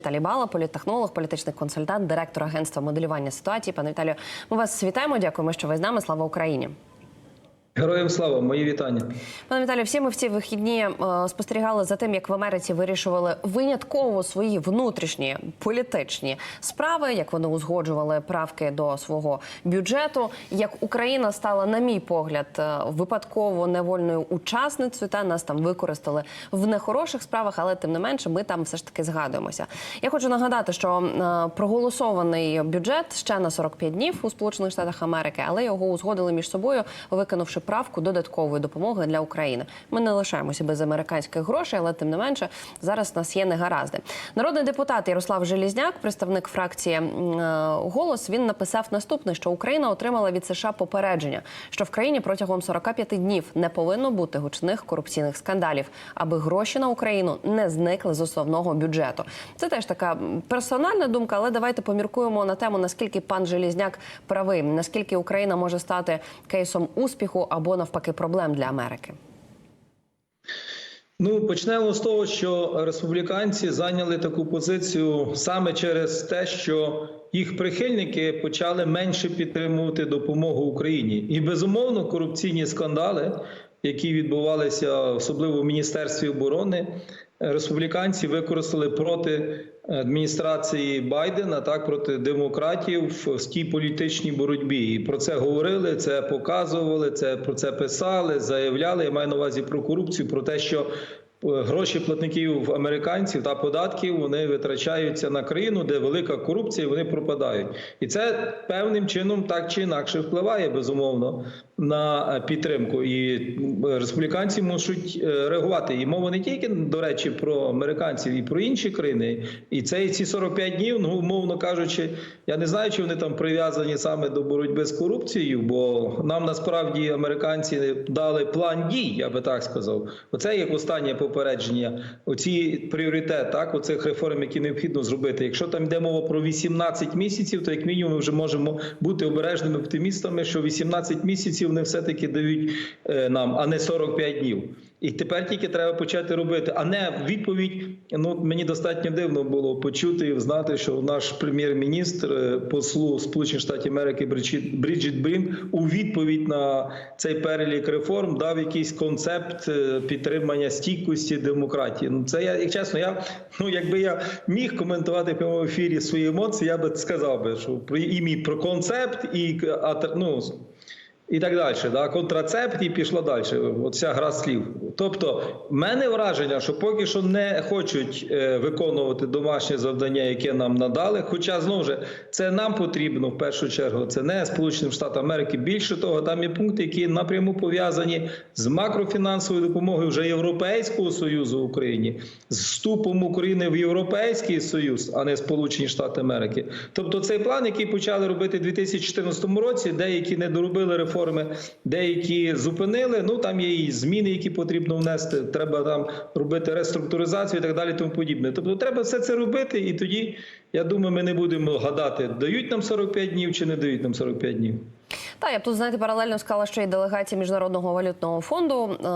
Віталій Бала, політтехнолог, політичний консультант, директор агентства моделювання ситуації. Пане Віталію, ми вас вітаємо. Дякуємо, що ви з нами. Слава Україні. Героям слава, мої вітання. Пане Віталію, всі ми в ці вихідні е, спостерігали за тим, як в Америці вирішували винятково свої внутрішні політичні справи, як вони узгоджували правки до свого бюджету. Як Україна стала, на мій погляд, е, випадково невольною учасницею, та нас там використали в нехороших справах, але тим не менше, ми там все ж таки згадуємося. Я хочу нагадати, що е, проголосований бюджет ще на 45 днів у Сполучених Штатах Америки, але його узгодили між собою, виконавши правку додаткової допомоги для України. Ми не лишаємося без американських грошей, але тим не менше зараз нас є негаразди. Народний депутат Ярослав Желізняк, представник фракції е, голос, він написав наступне: що Україна отримала від США попередження, що в країні протягом 45 днів не повинно бути гучних корупційних скандалів, аби гроші на Україну не зникли з основного бюджету. Це теж така персональна думка, але давайте поміркуємо на тему, наскільки пан Желізняк правий, наскільки Україна може стати кейсом успіху або навпаки проблем для Америки. Ну почнемо з того, що республіканці зайняли таку позицію саме через те, що їх прихильники почали менше підтримувати допомогу Україні, і безумовно корупційні скандали, які відбувалися особливо в міністерстві оборони. Республіканці використали проти адміністрації Байдена так проти демократів в тій політичній боротьбі. І про це говорили, це показували, це про це писали, заявляли. Я маю на увазі про корупцію, про те, що гроші платників американців та податків вони витрачаються на країну, де велика корупція, і вони пропадають. І це певним чином так чи інакше впливає безумовно на підтримку. І республіканці мусять реагувати. І мова не тільки до речі про американців, і про інші країни. І це і ці 45 днів, ну умовно кажучи, я не знаю, чи вони там прив'язані саме до боротьби з корупцією, бо нам насправді американці дали план дій, я би так сказав. Оце як останнє попередження. Оці пріоритет, так оцих реформ, які необхідно зробити. Якщо там йде мова про 18 місяців, то як мінімум ми вже можемо бути обережними оптимістами, що 18 місяців вони все таки дають нам, а не 45 днів. І тепер тільки треба почати робити, а не відповідь. Ну мені достатньо дивно було почути і знати, що наш прем'єр-міністр послу Сполучених Штатів Америки Бріджіт, Брін у відповідь на цей перелік реформ дав якийсь концепт підтримання стійкості демократії. Ну це я як чесно. Я ну якби я міг коментувати в прямому ефірі свої емоції, я би сказав би, що і мій про концепт і ну, і так далі, да, контрацепт і пішло далі. Оця гра слів. Тобто, в мене враження, що поки що не хочуть е, виконувати домашнє завдання, яке нам надали. Хоча знову ж це нам потрібно в першу чергу. Це не Сполученим Штатам Америки. Більше того, там є пункти, які напряму пов'язані з макрофінансовою допомогою вже Європейського союзу Україні, з вступом України в Європейський Союз, а не Сполучені Штати Америки. Тобто, цей план, який почали робити у 2014 році, деякі не доробили реформи реформи, деякі зупинили. Ну там є і зміни, які потрібно внести. Треба там робити реструктуризацію і так далі. Тому подібне. Тобто, треба все це робити, і тоді я думаю, ми не будемо гадати, дають нам 45 днів чи не дають нам 45 днів. Та я б тут знаєте, паралельно сказала, що і делегація міжнародного валютного фонду е,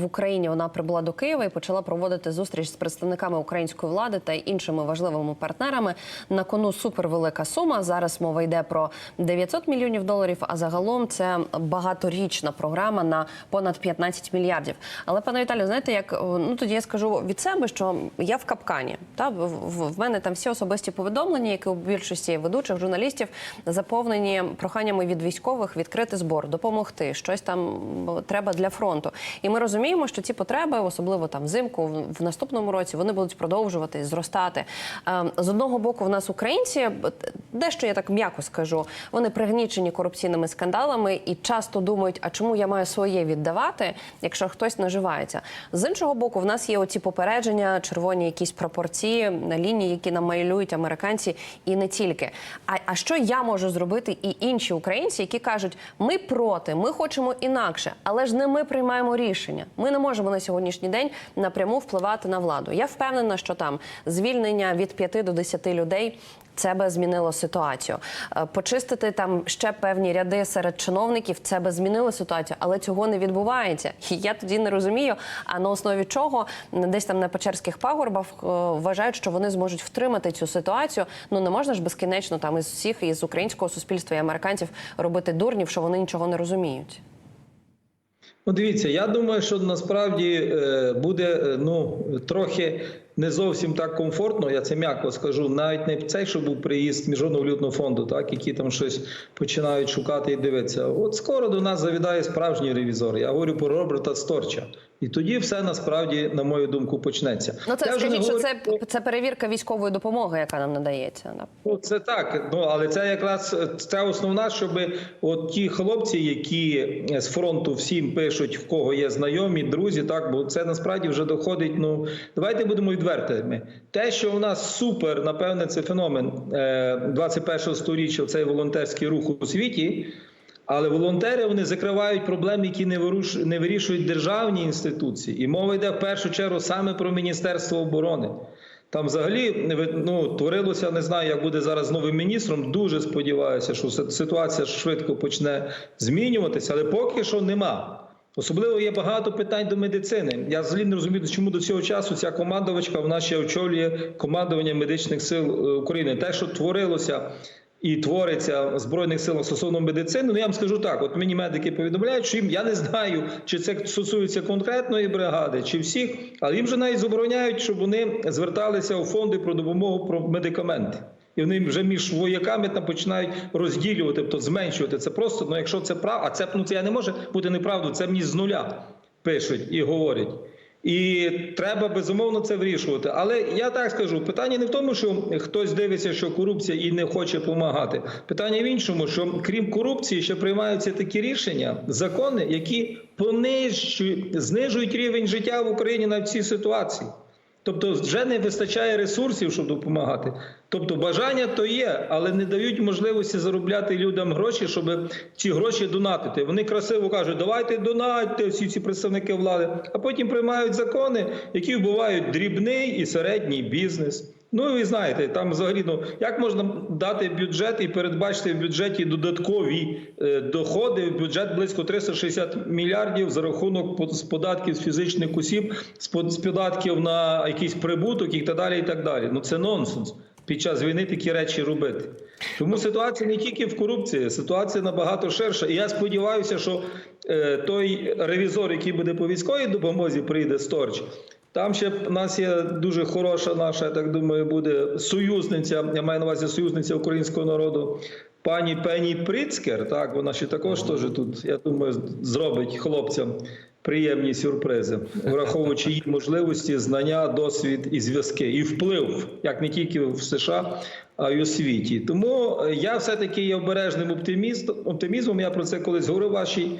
в Україні вона прибула до Києва і почала проводити зустріч з представниками української влади та іншими важливими партнерами. На кону супервелика сума. Зараз мова йде про 900 мільйонів доларів. А загалом це багаторічна програма на понад 15 мільярдів. Але пане Віталію, знаєте, як ну тоді я скажу від себе, що я в капкані. Та в мене там всі особисті повідомлення, які у більшості ведучих журналістів заповнені проханнями від військових відкрити збор, допомогти, щось там треба для фронту. І ми розуміємо, що ці потреби, особливо там взимку, в наступному році, вони будуть продовжувати зростати. З одного боку, в нас українці, дещо я так м'яко скажу, вони пригнічені корупційними скандалами і часто думають, а чому я маю своє віддавати, якщо хтось наживається. З іншого боку, в нас є оці попередження, червоні якісь пропорції на лінії, які нам майлюють американці, і не тільки. А, а що я можу зробити і інші українці, які кажуть, ми проти, ми хочемо інакше, але ж не ми приймаємо рішення. Ми не можемо на сьогоднішній день напряму впливати на владу. Я впевнена, що там звільнення від 5 до 10 людей це би змінило ситуацію. Е, Почистити там ще певні ряди серед чиновників, це би змінило ситуацію, але цього не відбувається. І я тоді не розумію. А на основі чого десь там на Печерських пагорбах е, вважають, що вони зможуть втримати цю ситуацію. Ну не можна ж безкінечно там із всіх із українського суспільства і американців робити дурнів, що вони нічого не розуміють. Ну, дивіться, я думаю, що насправді е, буде е, ну трохи не зовсім так комфортно. Я це м'яко скажу. Навіть не цей, що був приїзд міжнародного валютного фонду, так які там щось починають шукати і дивитися. От скоро до нас завідає справжній ревізор. Я говорю про Роберта Сторча. І тоді все насправді, на мою думку, почнеться. Ну це Я скажіть, що говорю це, це перевірка військової допомоги, яка нам надається. да. Ну, це так. Ну але це якраз це основна, щоб от ті хлопці, які з фронту всім пишуть, в кого є знайомі, друзі, так бо це насправді вже доходить. Ну давайте будемо відвертими. Те, що у нас супер, напевне, це феномен е, 21-го сторіччя, цей волонтерський рух у світі. Але волонтери вони закривають проблеми, які не вируш... не вирішують державні інституції. І мова йде в першу чергу саме про Міністерство оборони. Там взагалі ну, творилося, не знаю, як буде зараз новим міністром. Дуже сподіваюся, що ситуація швидко почне змінюватися, але поки що нема. Особливо є багато питань до медицини. Я взагалі не розумію, чому до цього часу ця командувачка в нас ще очолює командування медичних сил е, України. Те, що творилося і твориться в збройних силах стосовно медицини. Ну я вам скажу так: от мені медики повідомляють, що їм я не знаю, чи це стосується конкретної бригади, чи всіх, але їм вже навіть забороняють, щоб вони зверталися у фонди про допомогу про медикаменти. І вони вже між вояками там починають розділювати, тобто зменшувати. Це просто, ну якщо це правда, а це ну це я не може бути неправдою, це мені з нуля пишуть і говорять. І треба безумовно це вирішувати. Але я так скажу: питання не в тому, що хтось дивиться, що корупція і не хоче допомагати. Питання в іншому, що крім корупції, ще приймаються такі рішення, закони, які понижують, знижують рівень життя в Україні на цій ситуації. Тобто вже не вистачає ресурсів, щоб допомагати. Тобто бажання то є, але не дають можливості заробляти людям гроші, щоб ці гроші донатити. Вони красиво кажуть, давайте донатьте всі ці представники влади, а потім приймають закони, які вбивають дрібний і середній бізнес. Ну ви знаєте, там взагалі ну як можна дати бюджет і передбачити в бюджеті додаткові е, доходи в бюджет близько 360 мільярдів за рахунок з податків з фізичних осіб, з податків на якийсь прибуток і так далі. І так далі. Ну це нонсенс під час війни такі речі робити. Тому ситуація не тільки в корупції, ситуація набагато ширша. І я сподіваюся, що е, той ревізор, який буде по військовій допомозі, прийде Сторч. Там ще в нас є дуже хороша наша, я так думаю, буде союзниця. Я маю на увазі союзниця українського народу. Пані Пені Прицкер, так вона ще також теж тут, я думаю, зробить хлопцям приємні сюрпризи, враховуючи її можливості, знання, досвід і зв'язки, і вплив, як не тільки в США, а й у світі. Тому е, я все-таки є обережним оптиміст, оптимізмом. Я про це колись говорив в вашій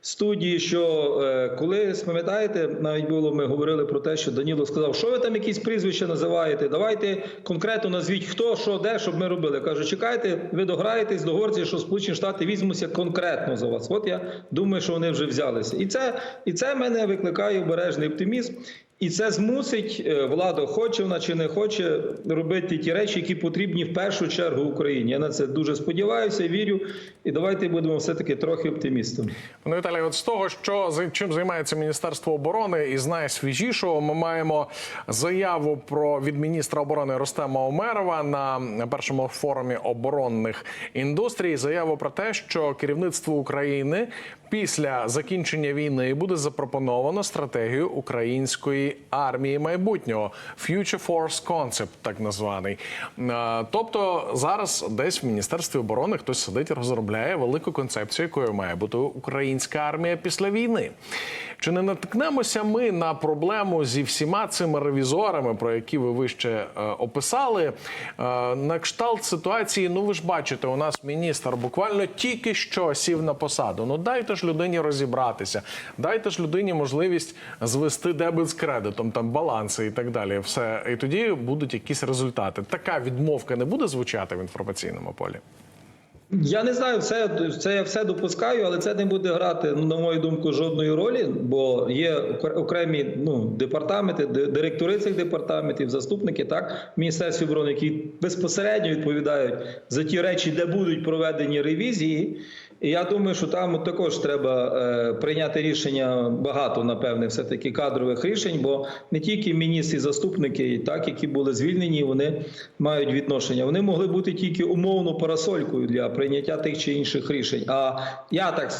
студії. Що е, коли пам'ятаєте, навіть було ми говорили про те, що Даніло сказав, що ви там якісь прізвища називаєте. Давайте конкретно назвіть хто, що, де, щоб ми робили. Кажу, чекайте, ви дограєтесь до горці, що Сполучені Штати візьмуться конкретно за вас. От я думаю, що вони вже взялися, і це і це мене викликає обережний оптимізм. І це змусить е, владу, хоче вона чи не хоче робити ті речі, які потрібні в першу чергу Україні. Я на це дуже сподіваюся, вірю. І давайте будемо все таки трохи оптимістами. Пане Віталій, от з того, що чим займається Міністерство оборони, і з найсвіжішого, ми маємо заяву про від міністра оборони Ростема Омерова на першому форумі оборонних індустрій. Заяву про те, що керівництво України після закінчення війни буде запропоновано стратегію української армії майбутнього Future Force Concept, так названий. Е, Тобто зараз десь в міністерстві оборони хтось сидить і розробляє велику концепцію, якою має бути українська армія після війни. Чи не наткнемося ми на проблему зі всіма цими ревізорами, про які ви вище е, описали? Е, на кшталт ситуації, ну ви ж бачите, у нас міністр буквально тільки що сів на посаду. Ну дайте ж людині розібратися, дайте ж людині можливість звести дебет з кредитом, там баланси і так далі. Все, і тоді будуть якісь результати. Така відмовка не буде звучати в інформаційному полі. Я не знаю, це це я все допускаю, але це не буде грати, ну, на мою думку, жодної ролі, бо є окремі ну, департаменти, директори цих департаментів, заступники, так, Міністерстві оборони, які безпосередньо відповідають за ті речі, де будуть проведені ревізії. Я думаю, що там також треба е, прийняти рішення багато, напевне, все таки кадрових рішень, бо не тільки міністри, заступники, так які були звільнені, вони мають відношення. Вони могли бути тільки умовно парасолькою для прийняття тих чи інших рішень. А я так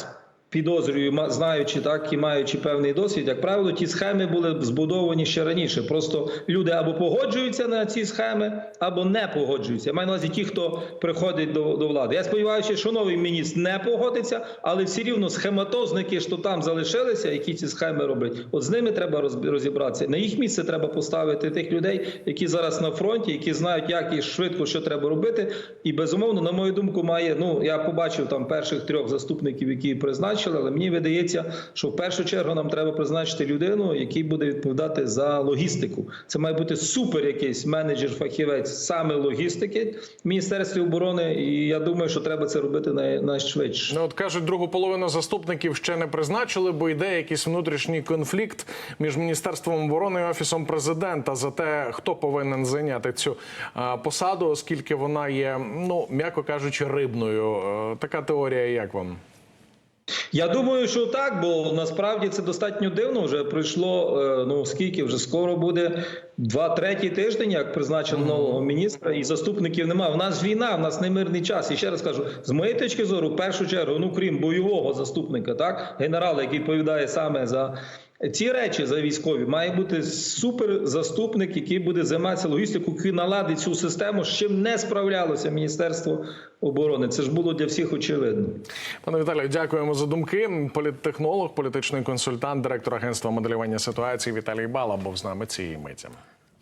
підозрюю, знаючи так і маючи певний досвід, як правило, ті схеми були збудовані ще раніше. Просто люди або погоджуються на ці схеми, або не погоджуються. Я маю на увазі ті, хто приходить до, до влади. Я сподіваюся, що новий міністр не погодиться, але все рівно схематозники, що там залишилися, які ці схеми роблять, от з ними треба розібратися. На їх місце треба поставити тих людей, які зараз на фронті, які знають, як і швидко що треба робити. І безумовно, на мою думку, має. Ну я побачив там перших трьох заступників, які призначили, але мені видається, що в першу чергу нам треба призначити людину, який буде відповідати за логістику. Це має бути супер якийсь менеджер-фахівець саме логістики в міністерстві оборони. І я думаю, що треба це робити найшвидше. Ну, от кажуть, другу половину заступників ще не призначили, бо йде якийсь внутрішній конфлікт між міністерством оборони і офісом президента за те, хто повинен зайняти цю посаду, оскільки вона є, ну м'яко кажучи, рибною. Е, Така теорія, як вам? Я думаю, що так, бо насправді це достатньо дивно. Вже пройшло е, ну скільки вже скоро буде два третій тиждень, як призначено нового міністра, і заступників немає. У нас війна, у нас не мирний час. І ще раз кажу, з моєї точки зору, в першу чергу, ну крім бойового заступника, так генерала, який відповідає саме за. Ці речі за військові має бути суперзаступник, який буде займатися логістикою, який наладить цю систему, з чим не справлялося Міністерство оборони. Це ж було для всіх очевидно. Пане Віталію, дякуємо за думки. Політтехнолог, політичний консультант, директор агентства моделювання ситуації Віталій Бала був з нами цієї миті.